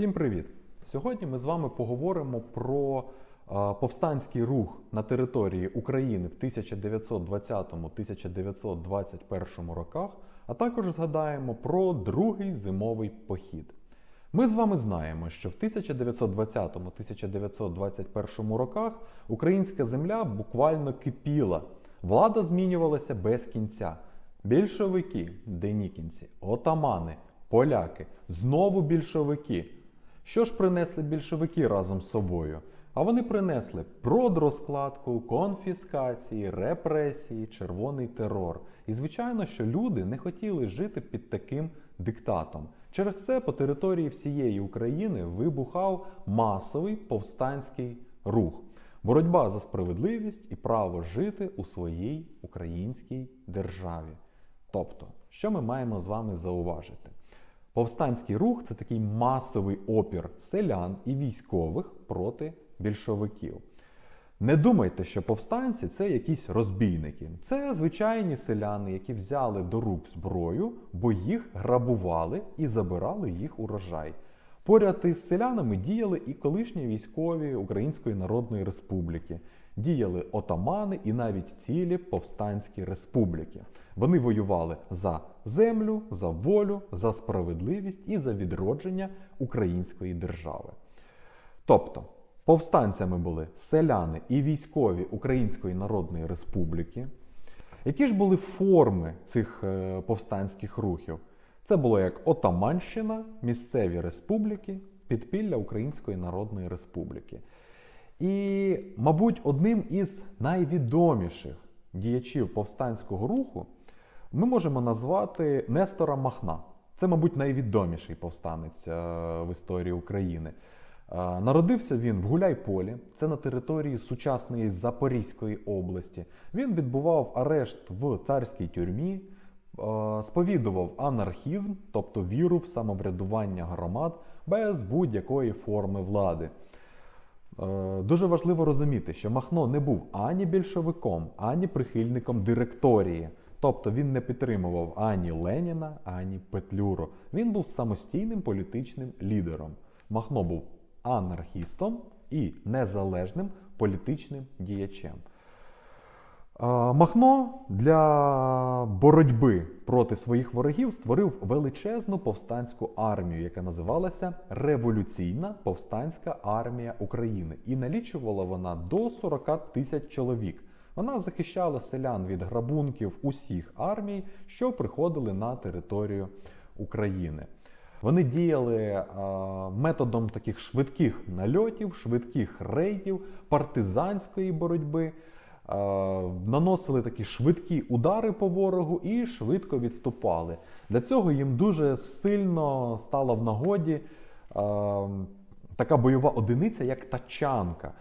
Всім привіт! Сьогодні ми з вами поговоримо про повстанський рух на території України в 1920-1921 роках, а також згадаємо про другий зимовий похід. Ми з вами знаємо, що в 1920-1921 роках українська земля буквально кипіла, влада змінювалася без кінця. Більшовики, денікінці, отамани, поляки, знову більшовики. Що ж принесли більшовики разом з собою? А вони принесли продрозкладку, конфіскації, репресії, червоний терор. І звичайно, що люди не хотіли жити під таким диктатом. Через це по території всієї України вибухав масовий повстанський рух. Боротьба за справедливість і право жити у своїй українській державі. Тобто, що ми маємо з вами зауважити? Повстанський рух це такий масовий опір селян і військових проти більшовиків. Не думайте, що повстанці це якісь розбійники. Це звичайні селяни, які взяли до рук зброю, бо їх грабували і забирали їх урожай. Поряд із селянами діяли і колишні військові Української Народної Республіки, діяли отамани і навіть цілі повстанські республіки. Вони воювали за землю, за волю, за справедливість і за відродження української держави. Тобто, повстанцями були селяни і військові Української Народної Республіки. Які ж були форми цих е, повстанських рухів? Це було як Отаманщина, місцеві республіки, підпілля Української Народної Республіки. І, мабуть, одним із найвідоміших діячів повстанського руху ми можемо назвати Нестора Махна. Це, мабуть, найвідоміший повстанець е, в історії України. Е, Народився він в Гуляйполі, це на території сучасної Запорізької області. Він відбував арешт в царській тюрмі, е, сповідував анархізм, тобто віру в самоврядування громад без будь-якої форми влади. Е, Дуже важливо розуміти, що Махно не був ані більшовиком, ані прихильником директорії. Тобто він не підтримував ані Леніна, ані Петлюру. Він був самостійним політичним лідером. Махно був анархістом і незалежним політичним діячем. Махно для боротьби проти своїх ворогів створив величезну повстанську армію, яка називалася Революційна повстанська армія України. І налічувала вона до 40 тисяч чоловік. Вона захищала селян від грабунків усіх армій, що приходили на територію України. Вони діяли методом таких швидких нальотів, швидких рейдів, партизанської боротьби, наносили такі швидкі удари по ворогу і швидко відступали. Для цього їм дуже сильно стала в нагоді е, така бойова одиниця, як тачанка.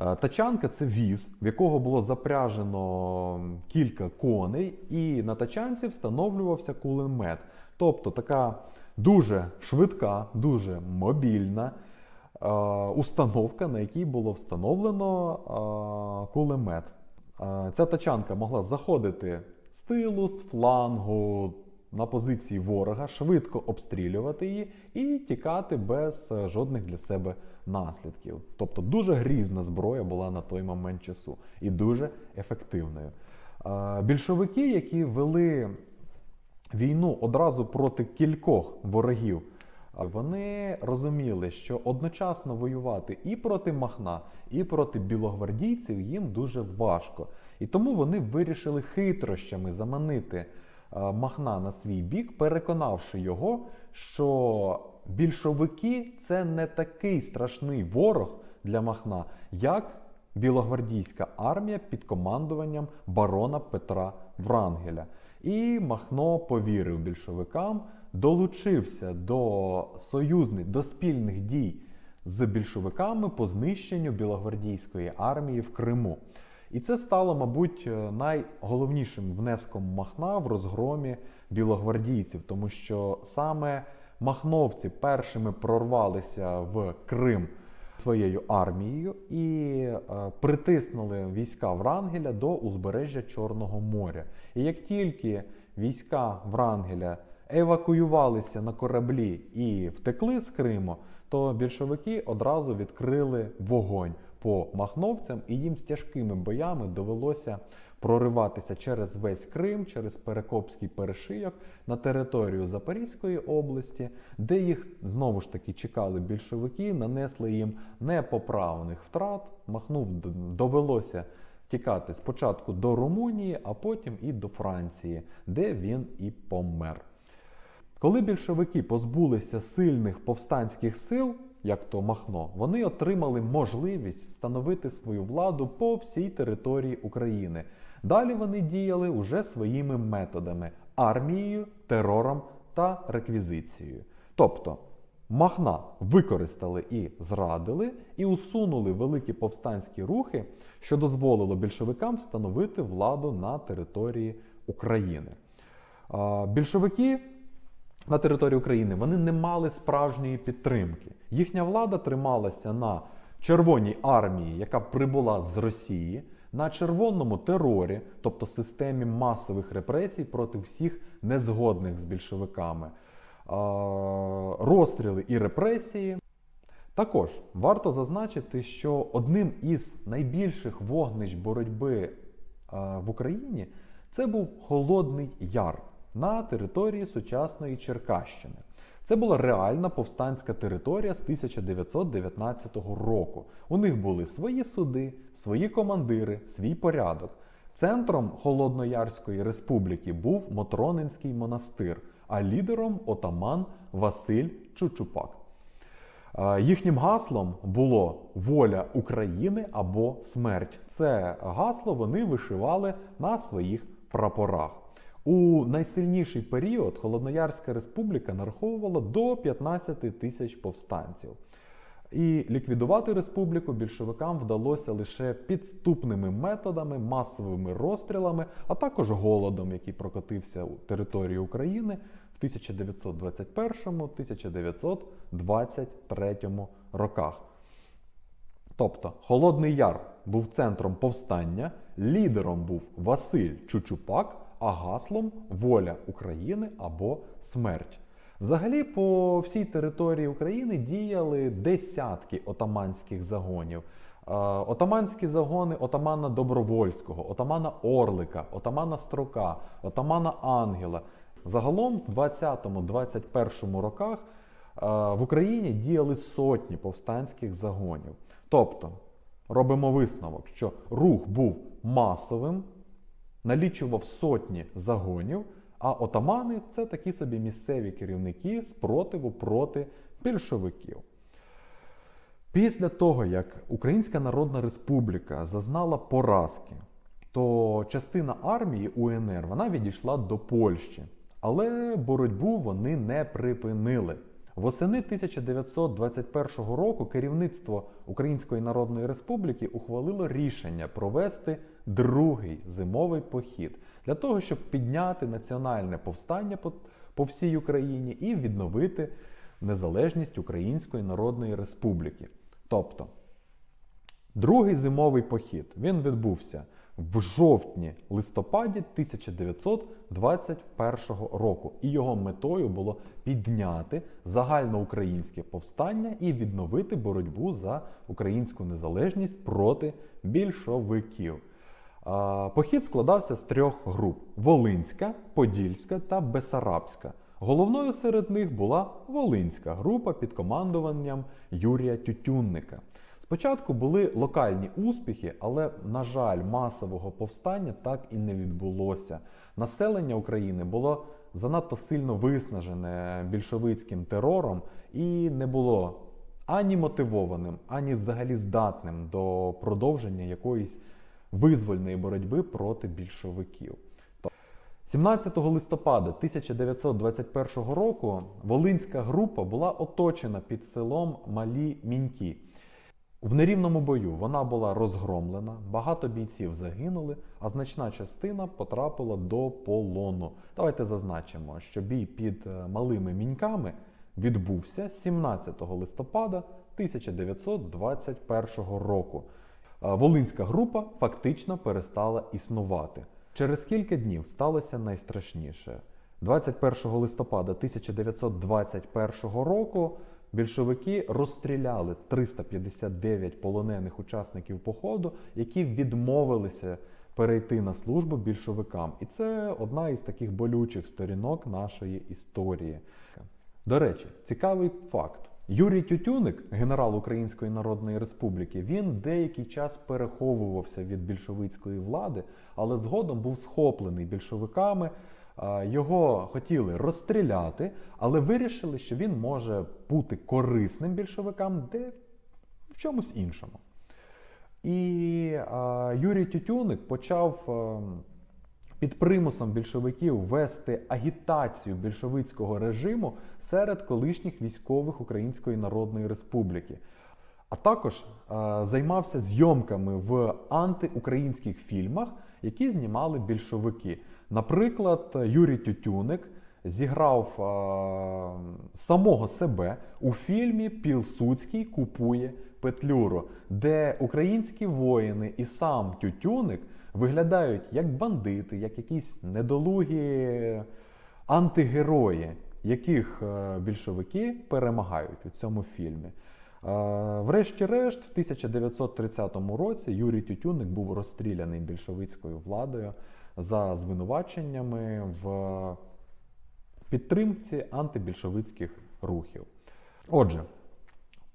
Е, Тачанка це віз, в якого було запряжено кілька коней, і на тачанці встановлювався кулемет. Тобто така дуже швидка, дуже мобільна е, установка, на якій було встановлено е, кулемет. Ця тачанка могла заходити з тилу, з флангу на позиції ворога, швидко обстрілювати її і тікати без е, жодних для себе наслідків. Тобто дуже грізна зброя була на той момент часу і дуже ефективною. Більшовики, які вели війну одразу проти кількох ворогів, вони розуміли, що одночасно воювати і проти Махна, і проти білогвардійців їм дуже важко. І тому вони вирішили хитрощами заманити е, Махна на свій бік, переконавши його, що більшовики це не такий страшний ворог для Махна, як білогвардійська армія під командуванням барона Петра Врангеля. І Махно повірив більшовикам, долучився до союзних, до спільних дій з більшовиками по знищенню білогвардійської армії в Криму. І це стало, мабуть, найголовнішим внеском Махна в розгромі білогвардійців, тому що саме махновці першими прорвалися в Крим своєю армією і е, притиснули війська Врангеля до узбережжя Чорного моря. І як тільки війська Врангеля евакуювалися на кораблі і втекли з Криму, то більшовики одразу відкрили вогонь по махновцям, і їм з тяжкими боями довелося прориватися через весь Крим, через Перекопський перешийок на територію Запорізької області, де їх знову ж таки чекали більшовики, нанесли їм непоправних втрат. Махнув довелося тікати спочатку до Румунії, а потім і до Франції, де він і помер. Коли більшовики позбулися сильних повстанських сил, як то Махно, вони отримали можливість встановити свою владу по всій території України. Далі вони діяли уже своїми методами армією, терором та реквізицією. Тобто Махна використали і зрадили, і усунули великі повстанські рухи, що дозволило більшовикам встановити владу на території України. Більшовики на території України вони не мали справжньої підтримки. Їхня влада трималася на Червоній армії, яка прибула з Росії, на червоному терорі, тобто системі масових репресій проти всіх незгодних з більшовиками, розстріли і репресії. Також варто зазначити, що одним із найбільших вогнищ боротьби в Україні це був Холодний Яр на території сучасної Черкащини. Це була реальна повстанська територія з 1919 року. У них були свої суди, свої командири, свій порядок. Центром Холодноярської республіки був Мотронинський монастир, а лідером отаман Василь Чучупак. Е, Їхнім гаслом було воля України або смерть. Це гасло вони вишивали на своїх прапорах. У найсильніший період Холодноярська республіка нараховувала до 15 тисяч повстанців. І ліквідувати республіку більшовикам вдалося лише підступними методами, масовими розстрілами, а також голодом, який прокотився у території України в 1921-1923 роках. Тобто Холодний Яр був центром повстання, лідером був Василь Чучупак, а гаслом воля України або смерть. Взагалі, по всій території України діяли десятки отаманських загонів. Е, Отаманські загони отамана Добровольського, отамана Орлика, отамана Строка, отамана Ангела. Загалом в 20-21 роках е, в Україні діяли сотні повстанських загонів. Тобто, робимо висновок, що рух був масовим, налічував сотні загонів, а отамани це такі собі місцеві керівники спротиву проти більшовиків. Після того, як Українська Народна Республіка зазнала поразки, то частина армії УНР вона відійшла до Польщі, але боротьбу вони не припинили. Восени 1921 року керівництво Української Народної Республіки ухвалило рішення провести другий зимовий похід для того, щоб підняти національне повстання по, по всій Україні і відновити незалежність Української Народної Республіки. Тобто, другий зимовий похід він відбувся в жовтні-листопаді 1921 року, і його метою було підняти загальноукраїнське повстання і відновити боротьбу за українську незалежність проти більшовиків. Похід складався з трьох груп: Волинська, Подільська та Бесарабська. Головною серед них була Волинська група під командуванням Юрія Тютюнника. Спочатку були локальні успіхи, але, на жаль, масового повстання так і не відбулося. Населення України було занадто сильно виснажене більшовицьким терором і не було ані мотивованим, ані взагалі здатним до продовження якоїсь визвольної боротьби проти більшовиків. 17 листопада 1921 року Волинська група була оточена під селом Малі Міньки. В нерівному бою вона була розгромлена, багато бійців загинули, а значна частина потрапила до полону. Давайте зазначимо, що бій під е, малими міньками відбувся 17 листопада 1921 року. Волинська група фактично перестала існувати. Через кілька днів сталося найстрашніше. 21 листопада 1921 року більшовики розстріляли 359 полонених учасників походу, які відмовилися перейти на службу більшовикам. І це одна із таких болючих сторінок нашої історії. До речі, цікавий факт. Юрій Тютюник, генерал Української Народної Республіки, він деякий час переховувався від більшовицької влади, але згодом був схоплений більшовиками. Його хотіли розстріляти, але вирішили, що він може бути корисним більшовикам де в чомусь іншому. І Юрій Тютюник почав а, під примусом більшовиків вести агітацію більшовицького режиму серед колишніх військових Української Народної Республіки. А також а, займався зйомками в антиукраїнських фільмах, які знімали більшовики. Наприклад, Юрій Тютюник зіграв а, самого себе у фільмі Пілсуцький купує Петлюру, де українські воїни і сам Тютюник виглядають як бандити, як якісь недолугі антигерої, яких е, більшовики перемагають у цьому фільмі. Е, Врешті-решт, в 1930 році Юрій Тютюник був розстріляний більшовицькою владою за звинуваченнями в підтримці антибільшовицьких рухів. Отже,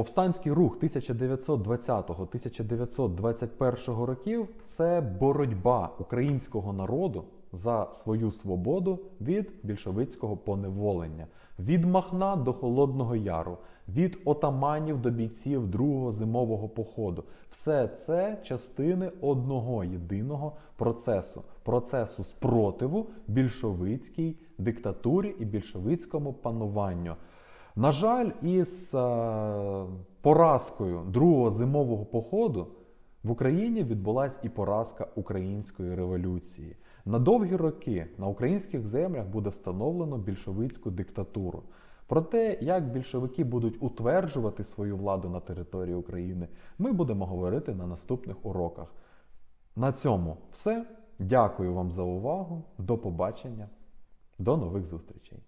повстанський рух 1920-1921 років це боротьба українського народу за свою свободу від більшовицького поневолення, від Махна до Холодного Яру, від отаманів до бійців другого зимового походу. Все це частини одного єдиного процесу процесу спротиву більшовицькій диктатурі і більшовицькому пануванню. На жаль, із е, поразкою другого зимового походу в Україні відбулася і поразка української революції. На довгі роки на українських землях буде встановлено більшовицьку диктатуру. Про те, як більшовики будуть утверджувати свою владу на території України, ми будемо говорити на наступних уроках. На цьому все. Дякую вам за увагу. До побачення. До нових зустрічей.